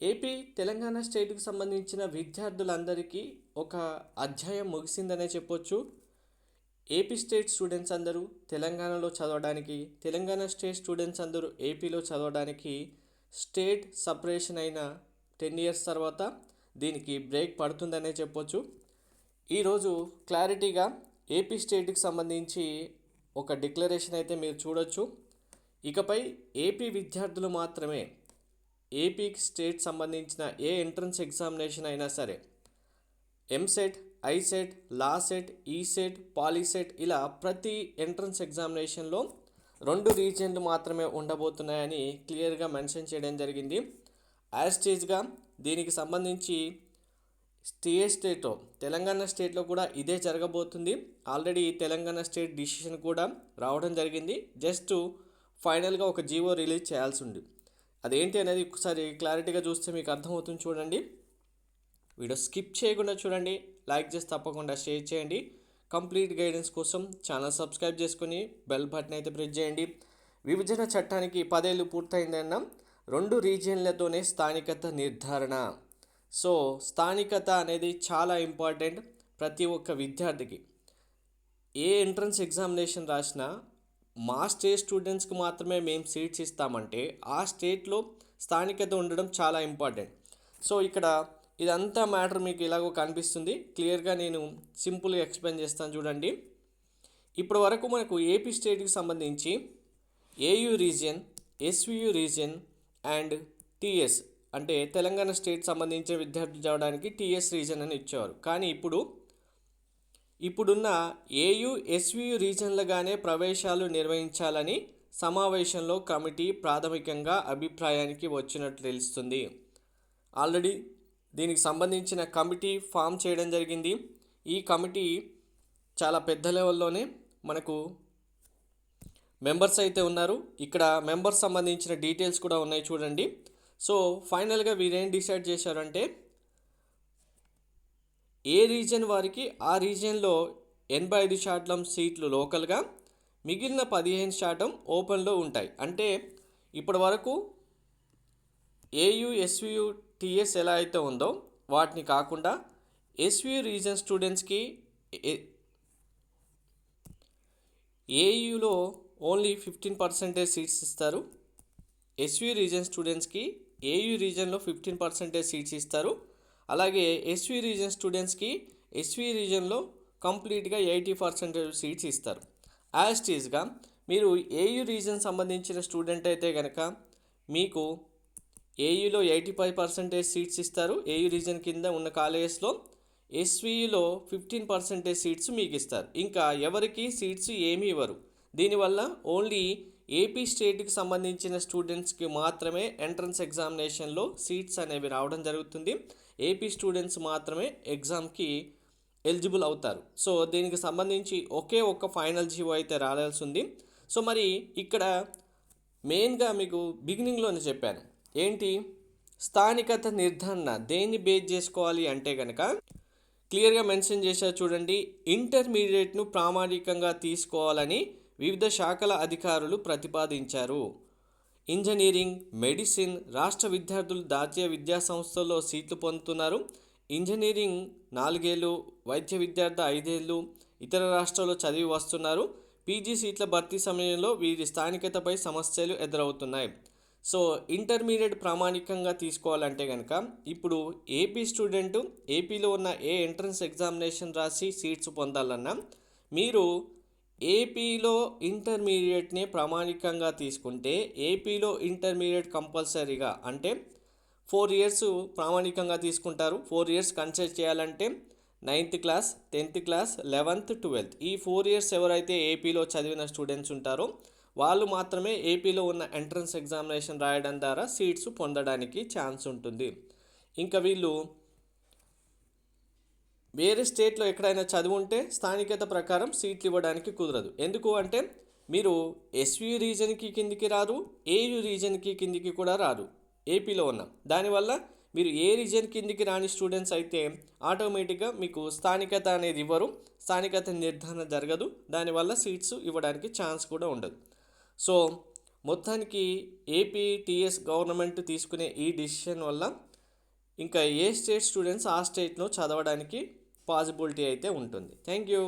AP Telangana స్టేట్కి సంబంధించిన విద్యార్థులందరికీ ఒక అధ్యాయం ముగిసిందనే చెప్పొచ్చు. ఏపీ స్టేట్ స్టూడెంట్స్ అందరూ తెలంగాణలో చదవడానికి తెలంగాణ స్టేట్ స్టూడెంట్స్ అందరూ ఏపీలో చదవడానికి స్టేట్ సపరేషన్ అయిన టెన్ ఇయర్స్ తర్వాత దీనికి బ్రేక్ పడుతుందనే చెప్పొచ్చు. ఈరోజు క్లారిటీగా ఏపీ స్టేట్కి సంబంధించి ఒక డిక్లరేషన్ అయితే మీరు చూడొచ్చు. ఇకపై ఏపీ విద్యార్థులు మాత్రమే ఏపీకి స్టేట్ సంబంధించిన ఏ ఎంట్రన్స్ ఎగ్జామినేషన్ అయినా సరే EAMCET ICET LAWCET ECET POLYCET ఇలా ప్రతి ఎంట్రన్స్ ఎగ్జామినేషన్లో రెండు రీజియన్లు మాత్రమే ఉండబోతున్నాయని క్లియర్గా మెన్షన్ చేయడం జరిగింది. యాస్టేజ్గా దీనికి సంబంధించి స్టే స్టేట్లో తెలంగాణ స్టేట్లో కూడా ఇదే జరగబోతుంది. ఆల్రెడీ తెలంగాణ స్టేట్ డిసిషన్ కూడా రావడం జరిగింది. జస్ట్ ఫైనల్గా ఒక జీవో రిలీజ్ చేయాల్సి ఉంది. అదేంటి అనేది ఒకసారి క్లారిటీగా చూస్తే మీకు అర్థమవుతుంది చూడండి. వీడియో స్కిప్ చేయకుండా చూడండి. లైక్ చేసి తప్పకుండా షేర్ చేయండి. కంప్లీట్ గైడెన్స్ కోసం ఛానల్ సబ్స్క్రైబ్ చేసుకొని బెల్ బటన్ అయితే ప్రెస్ చేయండి. విభజన చట్టానికి పదేళ్ళు పూర్తయిందన్న రెండు రీజియన్లతోనే స్థానికత నిర్ధారణ. సో స్థానికత అనేది చాలా ఇంపార్టెంట్ ప్రతి ఒక్క విద్యార్థికి. ఏ ఎంట్రన్స్ ఎగ్జామినేషన్ రాసినా మా స్టేట్ స్టూడెంట్స్కి మాత్రమే మేము సీట్స్ ఇస్తామంటే ఆ స్టేట్లో స్థానికత ఉండడం చాలా ఇంపార్టెంట్. సో ఇక్కడ ఇదంతా మ్యాటర్ మీకు ఇలాగో కనిపిస్తుంది. క్లియర్గా నేను సింపుల్గా ఎక్స్ప్లెయిన్ చేస్తాను చూడండి. ఇప్పటి వరకు మనకు ఏపీ స్టేట్కి సంబంధించి AU region SVU region and TS అంటే తెలంగాణ స్టేట్ సంబంధించిన విద్యార్థులు చదవడానికి టీఎస్ రీజన్ అని ఇచ్చేవారు. కానీ ఇప్పుడు ఇప్పుడున్న ఏయు ఎస్వియు రీజన్లుగానే ప్రవేశాలు నిర్వహించాలని సమావేశంలో కమిటీ ప్రాథమికంగా అభిప్రాయానికి వచ్చినట్లు తెలుస్తుంది. ఆల్రెడీ దీనికి సంబంధించిన కమిటీ ఫామ్ చేయడం జరిగింది. ఈ కమిటీ చాలా పెద్ద లెవెల్లోనే మనకు మెంబర్స్ అయితే ఉన్నారు. ఇక్కడ మెంబర్స్ సంబంధించిన డీటెయిల్స్ కూడా ఉన్నాయి చూడండి. సో ఫైనల్గా వీరేం డిసైడ్ చేశారంటే ఏ రీజియన్ వారికి ఆ రీజియన్లో ఎనభై ఐదు శాతం సీట్లు లోకల్గా మిగిలిన పదిహేను శాతం ఓపెన్లో ఉంటాయి. అంటే ఇప్పటి వరకు ఏయు ఎస్వియు టీఎస్ ఎలా అయితే ఉందో వాటిని కాకుండా ఎస్వియు రీజన్ స్టూడెంట్స్కి ఏయులో ఓన్లీ ఫిఫ్టీన్ పర్సెంటేజ్ సీట్స్ ఇస్తారు. ఎస్వి రీజన్ స్టూడెంట్స్కి ఏయు రీజన్లో ఫిఫ్టీన్ పర్సెంటేజ్ సీట్స్ ఇస్తారు. అలాగే ఎస్వి రీజన్ స్టూడెంట్స్కి ఎస్వి రీజన్లో కంప్లీట్గా ఎయిటీ పర్సెంటేజ్ సీట్స్ ఇస్తారు. యాజ్టీజ్గా మీరు ఏయు రీజన్ సంబంధించిన స్టూడెంట్ అయితే కనుక మీకు ఏయులో ఎయిటీ ఫైవ్ పర్సెంటేజ్ సీట్స్ ఇస్తారు. ఏయు రీజన్ కింద ఉన్న కాలేజెస్లో ఎస్విలో ఫిఫ్టీన్ పర్సెంటేజ్ సీట్స్ మీకు ఇస్తారు. ఇంకా ఎవరికి సీట్స్ ఏమీ ఇవ్వరు. దీనివల్ల ఓన్లీ ఏపీ స్టేట్కి సంబంధించిన స్టూడెంట్స్కి మాత్రమే ఎంట్రన్స్ ఎగ్జామినేషన్లో సీట్స్ అనేవి రావడం జరుగుతుంది. ఏపీ స్టూడెంట్స్ మాత్రమే ఎగ్జామ్కి ఎలిజిబుల్ అవుతారు. సో దీనికి సంబంధించి ఒకే ఒక్క ఫైనల్ జీవో అయితే రావాల్సి ఉంది. సో మరి ఇక్కడ మెయిన్గా మీకు బిగినింగ్లోనే చెప్పాను. ఏంటి? స్థానికత నిర్ధారణ. దేన్ని బేస్ చేసుకోవాలి అంటే కనుక క్లియర్గా మెన్షన్ చేశారు చూడండి. ఇంటర్మీడియట్ను ప్రామాణికంగా తీసుకోవాలని వివిధ శాఖల అధికారులు ప్రతిపాదించారు. ఇంజనీరింగ్ మెడిసిన్ రాష్ట్ర విద్యార్థులు జాతీయ విద్యా సంస్థల్లో సీట్లు పొందుతున్నారు. ఇంజనీరింగ్ నాలుగేళ్ళు వైద్య విద్యార్థి ఐదేళ్ళు ఇతర రాష్ట్రాల్లో చదివి వస్తున్నారు. పీజీ సీట్ల భర్తీ సమయంలో వీరి స్థానికతపై సమస్యలు ఎదురవుతున్నాయి. సో ఇంటర్మీడియట్ ప్రామాణికంగా తీసుకోవాలంటే కనుక ఇప్పుడు ఏపీ స్టూడెంట్ ఏపీలో ఉన్న ఏ ఎంట్రన్స్ ఎగ్జామినేషన్ రాసి సీట్స్ పొందాలన్నా మీరు ఏపీలో ఇంటర్మీడియట్ని ప్రామాణికంగా తీసుకుంటే ఏపీలో ఇంటర్మీడియట్ కంపల్సరీగా అంటే ఫోర్ ఇయర్స్ ప్రామాణికంగా తీసుకుంటారు. ఫోర్ ఇయర్స్ కన్సిడర్ చేయాలంటే ninth class tenth class eleventh twelfth. ఈ ఫోర్ ఇయర్స్ ఎవరైతే ఏపీలో చదివిన స్టూడెంట్స్ ఉంటారో వాళ్ళు మాత్రమే ఏపీలో ఉన్న ఎంట్రన్స్ ఎగ్జామినేషన్ రాయడం ద్వారా సీట్స్ పొందడానికి ఛాన్స్ ఉంటుంది. ఇంకా వీళ్ళు వేరే స్టేట్లో ఎక్కడైనా చదివి ఉంటే స్థానికత ప్రకారం సీట్లు ఇవ్వడానికి కుదరదు. ఎందుకు అంటే మీరు ఎస్వి రీజన్కి కిందికి రారు ఏయు రీజన్కి కిందికి కూడా రారు ఏపీలో ఉన్న. దానివల్ల మీరు ఏ రీజన్ కిందికి రాని స్టూడెంట్స్ అయితే ఆటోమేటిక్గా మీకు స్థానికత అనేది ఇవ్వరు స్థానికత నిర్ధారణ జరగదు దానివల్ల సీట్స్ ఇవ్వడానికి ఛాన్స్ కూడా ఉండదు. సో మొత్తానికి ఏపీ టీఎస్ గవర్నమెంట్ తీసుకునే ఈ డిసిషన్ వల్ల ఇంకా ఏ స్టేట్ స్టూడెంట్స్ ఆ స్టేట్ను చదవడానికి పాసిబిలిటీ అయితే ఉంటుంది. Thank you.